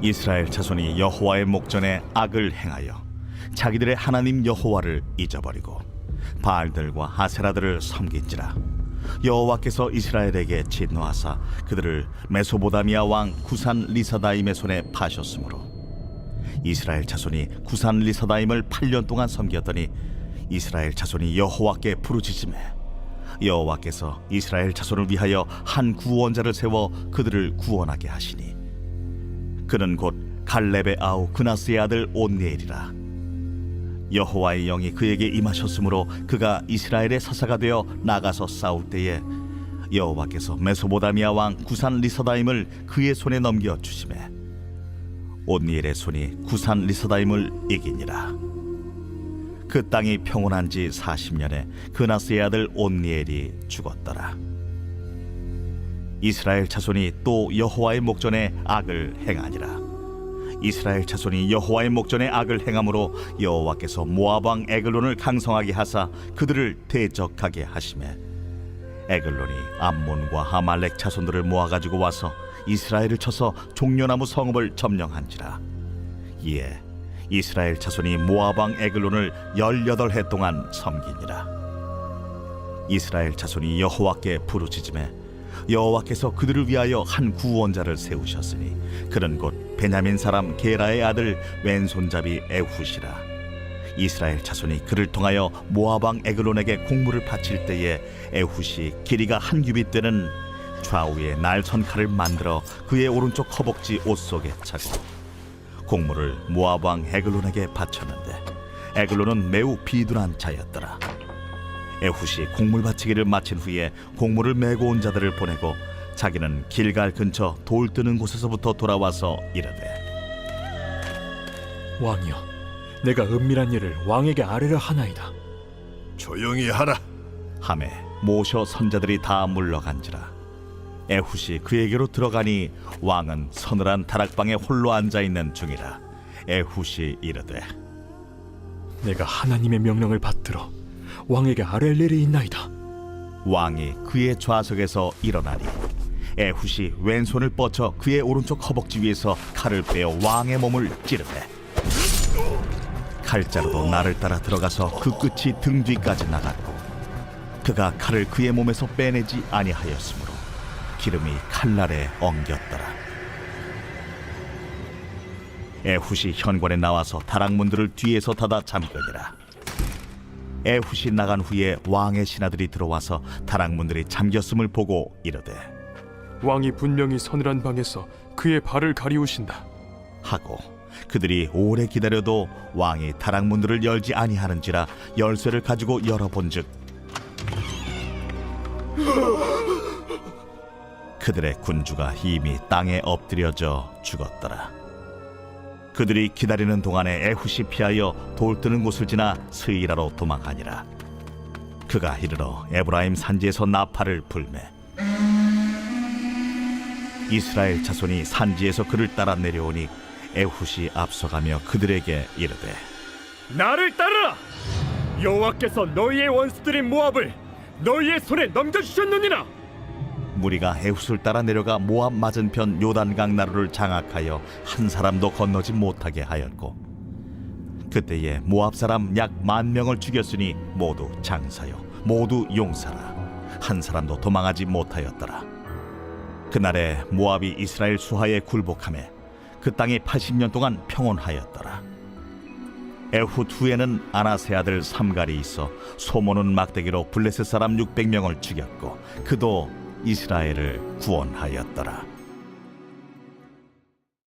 이스라엘 자손이 여호와의 목전에 악을 행하여 자기들의 하나님 여호와를 잊어버리고 바알들과 하세라들을 섬긴지라. 여호와께서 이스라엘에게 진노하사 그들을 메소보다미아 왕 구산 리사다임의 손에 파셨으므로 이스라엘 자손이 구산 리사다임을 8년 동안 섬겼더니 이스라엘 자손이 여호와께 부르짖음에 여호와께서 이스라엘 자손을 위하여 한 구원자를 세워 그들을 구원하게 하시니 그는 곧 갈렙의 아우 그나스의 아들 온니엘이라. 여호와의 영이 그에게 임하셨으므로 그가 이스라엘의 사사가 되어 나가서 싸울 때에 여호와께서 메소보다미아 왕 구산 리사다임을 그의 손에 넘겨 주심에 온니엘의 손이 구산 리사다임을 이기니라. 그 땅이 평온한 지 40년에 그나스의 아들 온니엘이 죽었더라 이스라엘 자손이 또 여호와의 목전에 악을 행하니라. 이스라엘 자손이 여호와의 목전에 악을 행함으로 여호와께서 모압 왕 에글론을 강성하게 하사 그들을 대적하게 하심에 에글론이 암몬과 하말렉 자손들을 모아 가지고 와서 이스라엘을 쳐서 종려나무 성읍을 점령한지라. 이에 이스라엘 자손이 모압 왕 에글론을 열여덟 해 동안 섬기니라. 이스라엘 자손이 여호와께 부르짖음에 여호와께서 그들을 위하여 한 구원자를 세우셨으니 그는 곧 베냐민 사람 게라의 아들 왼손잡이 에훗이라. 이스라엘 자손이 그를 통하여 왕 에글론에게 공물을 바칠 때에 에훗이 길이가 한 규빗 되는 좌우에 날선 칼을 만들어 그의 오른쪽 허벅지 옷 속에 차고 공물을 왕 에글론에게 바쳤는데 에글론은 매우 비둔한 자였더라 에훗이 곡물 바치기를 마친 후에 곡물을 메고 온 자들을 보내고 자기는 길갈 근처 돌 뜨는 곳에서부터 돌아와서 이르되 왕이여, 내가 은밀한 일을 왕에게 아뢰려 하나이다. 조용히 하라. 함에 모셔 선자들이 다 물러간지라 에훗이 그에게로 들어가니 왕은 서늘한 다락방에 홀로 앉아 있는 중이라 에훗이 이르되 내가 하나님의 명령을 받들어 왕에게 아뢰 일이 있나이다. 왕이 그의 좌석에서 일어나니 에훗이 왼손을 뻗쳐 그의 오른쪽 허벅지 위에서 칼을 빼어 왕의 몸을 찌르되 칼자루도 나를 따라 들어가서 그 끝이 등 뒤까지 나갔고 그가 칼을 그의 몸에서 빼내지 아니하였으므로 기름이 칼날에 엉겼더라. 에훗이 현관에 나와서 다락문들을 뒤에서 닫아 잠그니라 에훗이 나간 후에 왕의 신하들이 들어와서 다락문들이 잠겼음을 보고 이르되 왕이 분명히 서늘한 방에서 그의 발을 가리우신다. 하고 그들이 오래 기다려도 왕이 다락문들을 열지 아니하는지라 열쇠를 가지고 열어본즉 그들의 군주가 이미 땅에 엎드려져 죽었더라. 그들이 기다리는 동안에 에훗이 피하여 돌 뜨는 곳을 지나 스이라로 도망하니라. 그가 이르러 에브라임 산지에서 나팔을 불매 이스라엘 자손이 산지에서 그를 따라 내려오니 에훗이 앞서가며 그들에게 이르되 나를 따르라! 여호와께서 너희의 원수들인 모압을 너희의 손에 넘겨주셨느니라! 무리가 해훗을 따라 내려가 모압 맞은편 요단강 나루를 장악하여 한 사람도 건너지 못하게 하였고 그때에 모압 사람 약 만 명을 죽였으니 모두 장사요 모두 용사라. 한 사람도 도망하지 못하였더라. 그날에 모압이 이스라엘 수하에 굴복함에 그 땅이 80년 동안 평온하였더라. 에훗 후에는 아나세 아들 삼갈이 있어 소모는 막대기로 블레셋 사람 600명을 죽였고 그도 이스라엘을 구원하였더라.